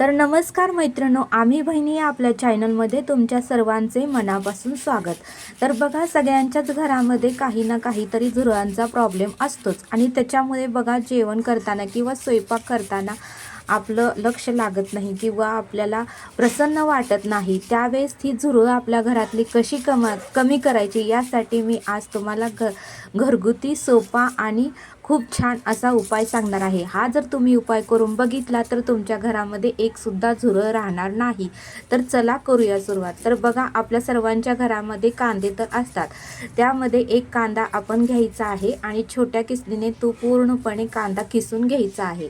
तर नमस्कार मैत्रिणो आम्ही बहिणी या आपल्या चॅनलमध्ये तुमच्या सर्वांचे मनापासून स्वागत. तर बघा सगळ्यांच्याच घरामध्ये काही ना काहीतरी झुरळांचा प्रॉब्लेम असतोच. आणि त्याच्यामुळे बघा जेवण करताना किंवा स्वयंपाक करताना आपलं लक्ष लागत नाही किंवा आपल्याला प्रसन्न वाटत नाही. त्यावेळेस ती झुरळं आपल्या घरातली कशी कमा कमी करायची यासाठी मी आज तुम्हाला घ घरगुती सोपा आणि खूप छान असा उपाय सांगणार आहे. हा जर तुम्ही उपाय करून बघितला तर तुमच्या घरामध्ये एकसुद्धा झुरळ राहणार नाही. तर चला करूया सुरुवात. तर बघा आपल्या सर्वांच्या घरामध्ये कांदे तर असतात. त्यामध्ये एक कांदा आपण घ्यायचा आहे आणि छोट्या किसलीने तो पूर्णपणे कांदा किसून घ्यायचा आहे.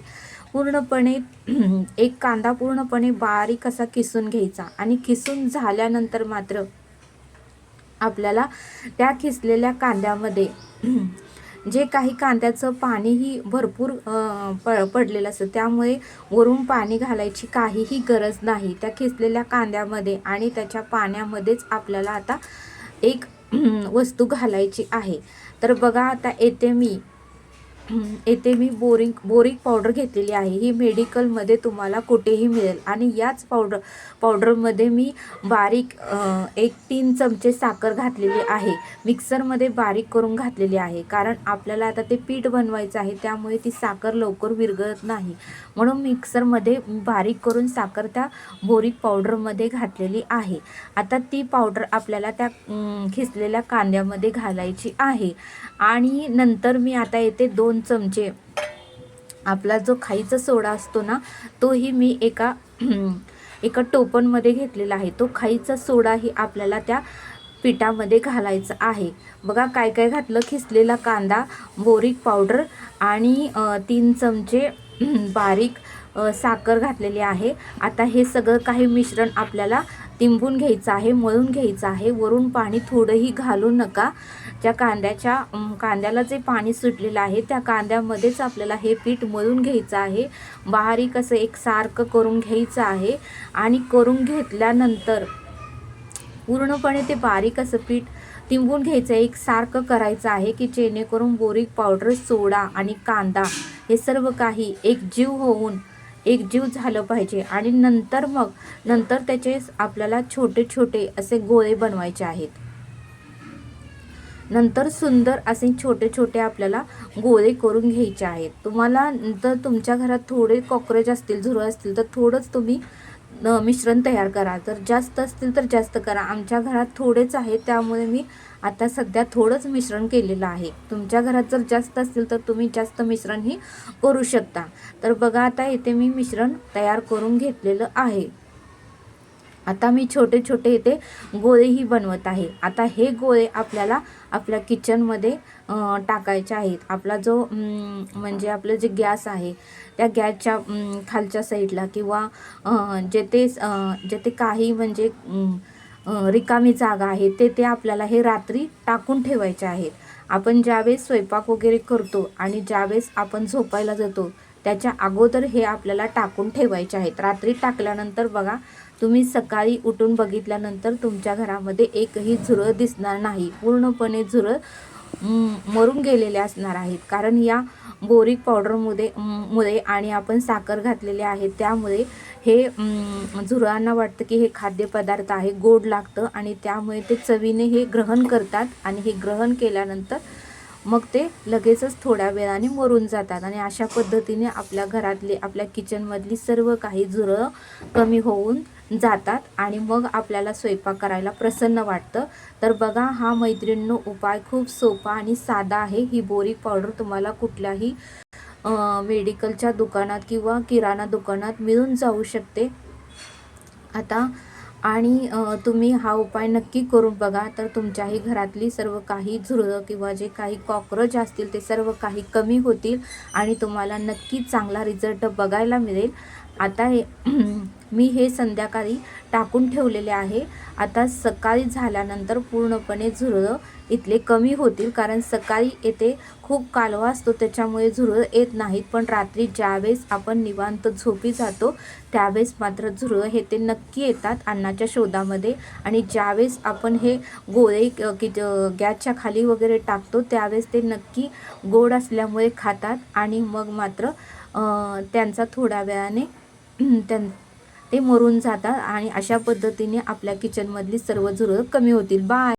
पूर्णपणे एक कांदा पूर्णपणे बारीक असा किसून घ्यायचा आणि किसून झाल्यानंतर मात्र आपल्याला त्या खिसलेल्या कांद्यामध्ये जे काही कांद्याचं पाणीही भरपूर प पडलेलं असतं. त्यामुळे वरून पाणी घालायची काहीही गरज नाही. त्या खिसलेल्या कांद्यामध्ये आणि त्याच्या पाण्यामध्येच आपल्याला आता एक वस्तू घालायची आहे. तर बघा आता येते मी. येथे मी बोरिंग बोरिक पावडर घेतलेली आहे. ही मेडिकलमध्ये तुम्हाला कुठेही मिळेल. आणि याच पावडर पावडरमध्ये मी बारीक एक तीन चमचे साखर घातलेली आहे. मिक्सरमध्ये बारीक करून घातलेली आहे. कारण आपल्याला आता ते पीठ बनवायचं आहे त्यामुळे ती साखर लवकर विरघळत नाही. म्हणून मिक्सरमध्ये बारीक करून साखर त्या बोरिक पावडरमध्ये घातलेली आहे. आता ती पावडर आपल्याला त्या खिचलेल्या खिसलेल्या कांद्यामध्ये घालायची आहे. आणि नंतर मी आता येते दोन चमचे. आपला जो खाईचा सोडा असतो ना तोही मी एका एका टोपणमध्ये घेतलेला आहे. तो खाईचा सोडाही आपल्याला त्या पिठामध्ये घालायचं आहे. बघा काय काय घातलं खिसलेला कांदा बोरीक पावडर आणि तीन चमचे बारीक साखर घातलेली आहे. आता हे सगळं काही मिश्रण आपल्याला तिंबून घ्यायचं आहे मळून घ्यायचं आहे. वरून पाणी थोडंही घालू नका. त्या कांद्याच्या कांद्याला जे पाणी सुटलेलं आहे त्या कांद्यामध्येच आपल्याला हे पीठ मळून घ्यायचं आहे. बारीक असं एक सारखं करून घ्यायचं आहे. आणि करून घेतल्यानंतर पूर्णपणे ते बारीक असं पीठ तिंबून घ्यायचं एक सारखं करायचं आहे की जेणेकरून बोरिक पावडर सोडा आणि कांदा हे सर्व काही एक जीव होऊन एक जीव झालं पाहिजे. आणि नंतर मग नंतर त्याचे आपल्याला छोटे छोटे असे गोळे बनवायचे आहेत. नंतर सुंदर असे छोटे छोटे आपल्याला गोळे करून घ्यायचे आहेत. तुम्हाला जर तुमच्या घरात थोडे कॉक्रोच असतील झुरळ असतील तर थोडंच तुम्ही मिश्रण तयार करा. जर जास्त असतील तर जास्त करा. आमच्या घरात थोडेच आहे त्यामुळे मी आता सध्या थोडंच मिश्रण केलेलं आहे. तुमच्या घरात जर जास्त असतील तर तुम्ही जास्त मिश्रणही करू शकता. तर बघा आता इथे मी मिश्रण तयार करून घेतलेलं आहे. आता मी छोटे छोटे इथे गोळेही बनवत आहे. आता हे गोळे आपल्याला आपल्या किचनमध्ये टाकायचे आहेत. आपला जो म्हणजे आपलं जे गॅस आहे त्या गॅसच्या खालच्या साईडला किंवा जेथे जेथे काही म्हणजे रिकामी जागा आहे ते ते आपल्याला हे रात्री टाकून ठेवायचे आहेत. आपण ज्यावेळेस स्वयंपाक वगैरे करतो आणि ज्यावेळेस आपण झोपायला जातो त्याच्या अगोदर हे आपल्याला टाकून ठेवायचे आहेत. रात्री टाकल्यानंतर बघा तुम्ही सकाळी उठून बघितल्यानंतर तुमच्या घरामध्ये एकही झुरळ दिसणार नाही. पूर्णपणे झुरळ मरून गेलेले असणार आहेत. कारण या बोरिक पावडरमध्ये मुळे आणि आपण साखर घातलेले आहे त्यामुळे हे झुरळांना वाटतं की हे खाद्यपदार्थ आहे गोड लागतं आणि त्यामुळे ते चवीने हे ग्रहण करतात आणि हे ग्रहण केल्यानंतर मग ते लगेचच थोड्या वेळाने मरून जातात. आणि अशा पद्धतीने आपल्या घरातले आपल्या किचनमधली सर्व काही झुरळं कमी होऊन जातात आणि मग आपल्याला स्वयंपाक करायला प्रसन्न वाटतं. तर बघा हा मैत्रिणींनो उपाय खूप सोपा आणि साधा आहे. ही बोरिक पावडर तुम्हाला कुठल्याही मेडिकलच्या दुकानात किंवा किराणा दुकानात मिळून जाऊ शकते. आता आणि तुम्ही हा उपाय नक्की करून बघा. तर तुमच्याही घरातली सर्व काही झुरळं किंवा जे काही कॉक्रोच असतील ते सर्व काही कमी होतील आणि तुम्हाला नक्की चांगला रिझल्ट बघायला मिळेल. आता हे मी हे संध्याकाळी टाकून ठेवलेले आहे. आता सकाळी झाल्यानंतर पूर्णपणे झुरळं इथले कमी होतील कारण सकाळी येथे खूप कालवा असतो त्याच्यामुळे झुरळं येत नाहीत. पण रात्री ज्यावेळेस आपण निवांत झोपी जातो त्यावेळेस मात्र झुरळं हे ते नक्की येतात अन्नाच्या शोधामध्ये. आणि ज्यावेळेस आपण हे गोळे कि की ज- गॅसच्या खाली वगैरे टाकतो त्यावेळेस ते नक्की गोड असल्यामुळे खातात. आणि मग मात्र त्यांचा थोड्या वेळाने त्यां ते मरून जातात आणि अशा पद्धतीने आपल्या किचनमधली सर्व झुरळ कमी होतील. बाय